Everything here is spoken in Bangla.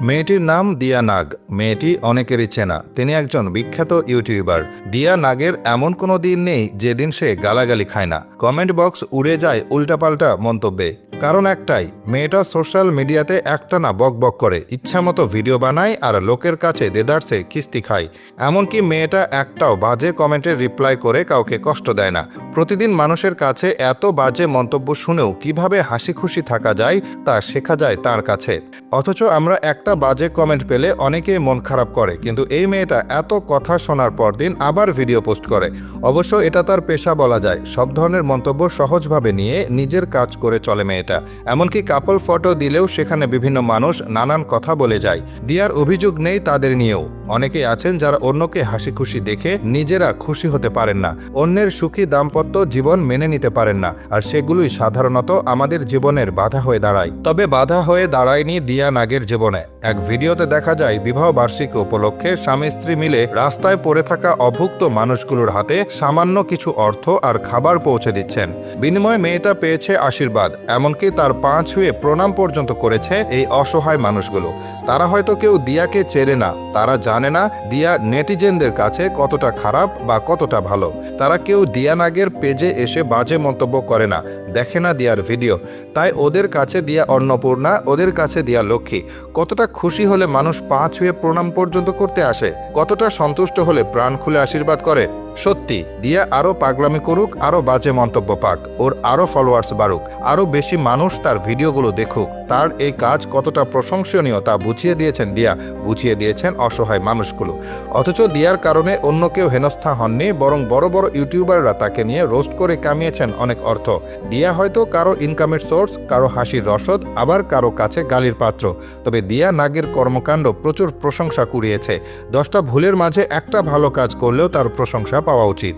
মেয়েটির নাম দিয়া নাগ। মেয়েটি অনেকেরই চেনা। তিনি একজন বিখ্যাত ইউটিউবার। দিয়া নাগের এমন কোনো দিন নেই যেদিন সে গালাগালি খায় না। কমেন্ট বক্স উড়ে যায় উল্টাপাল্টা মন্তব্যে। কারণ একটাই, মেয়েটা সোশ্যাল মিডিয়াতে একটানা বক বক করে, ইচ্ছামতো ভিডিও বানায় আর লোকের কাছে দেদারসে কিস্তি খায়। এমনকি মেয়েটা একটাও বাজে কমেন্টের রিপ্লাই করে কাউকে কষ্ট দেয় না। প্রতিদিন মানুষের কাছে এত বাজে মন্তব্য শুনেও কীভাবে হাসি খুশি থাকা যায় তা শেখা যায় তার কাছে। অথচ আমরা একটা বাজে কমেন্ট পেলে অনেকে মন খারাপ করে, কিন্তু এই মেয়েটা এত কথা শোনার পর দিন আবার ভিডিও পোস্ট করে। অবশ্য এটা তার পেশা বলা যায়, সব ধরনের মন্তব্য সহজভাবে নিয়ে নিজের কাজ করে চলে মেয়েটা। এমনকি কাপল ফটো দিলেও সেখানে বিভিন্ন মানুষ নানান কথা বলে যায়। দিয়ার অভিযোগ নেই তাদের নিয়েও। অনেকেই আছেন যারা অন্যকে হাসি খুশি দেখে নিজেরা খুশি হতে পারেন না। অন্যের সুখী দাম্পত্য জীবন মেনে নিতে পারেন না, আর সেগুলোই সাধারণত আমাদের জীবনের বাধা হয়ে দাঁড়ায়। তবে বাধা হয়ে দাঁড়ায়নি দিয়া নাগের জীবনে। এক ভিডিওতে দেখা যায়, বিবাহ বার্ষিকী উপলক্ষে স্বামী স্ত্রী মিলে রাস্তায় পড়ে থাকা অভুক্ত মানুষগুলোর হাতে সামান্য কিছু অর্থ আর খাবার পৌঁছে দিচ্ছেন। বিনিময়ে মেয়েটা পেয়েছে আশীর্বাদ, এমনকি তার পা ছুঁয়ে প্রণাম পর্যন্ত করেছে এই অসহায় মানুষগুলো। তারা হয়তো কেউ দিয়াকে চেনে না, তারা জানে না দিয়া নেটিজেনদের কাছে কতটা খারাপ বা কতটা ভালো। তারা কেউ দিয়া নাগের পেজে এসে বাজে মন্তব্য করে না, দেখে না দিয়ার ভিডিও। তাই ওদের কাছে দিয়া অন্নপূর্ণা, ওদের কাছে দিয়া লক্ষ্মী। কতটা খুশি হলে মানুষ পা ছুঁয়ে প্রণাম পর্যন্ত করতে আসে? কতটা সন্তুষ্ট হলে প্রাণ খুলে আশীর্বাদ করে? সত্যি, দিয়া আরও পাগলামি করুক, আরও বাজে মন্তব্য পাক, ওর আরও ফলোয়ার্স বাড়ুক, আরও বেশি মানুষ তার ভিডিওগুলো দেখুক, তার এই কাজ কতটা প্রশংসনীয় তা বুঝিয়ে দিয়েছেন দিয়া, বুঝিয়ে দিয়েছেন অসহায় মানুষগুলো। অথচ দিয়ার কারণে অন্য কেউ হেনস্থা হননি, বরং বড় বড় ইউটিউবাররা তাকে নিয়ে রোস্ট করে কামিয়েছেন অনেক অর্থ। দিয়া হয়তো কারও ইনকামের সোর্স কারও হাসির রসদ, আবার কারও কাছে গালির পাত্র। তবে দিয়া নাগের কর্মকাণ্ড প্রচুর প্রশংসা কুড়িয়েছে। দশটা ভুলের মাঝে একটা ভালো কাজ করলেও তার প্রশংসা পাওয়া উচিত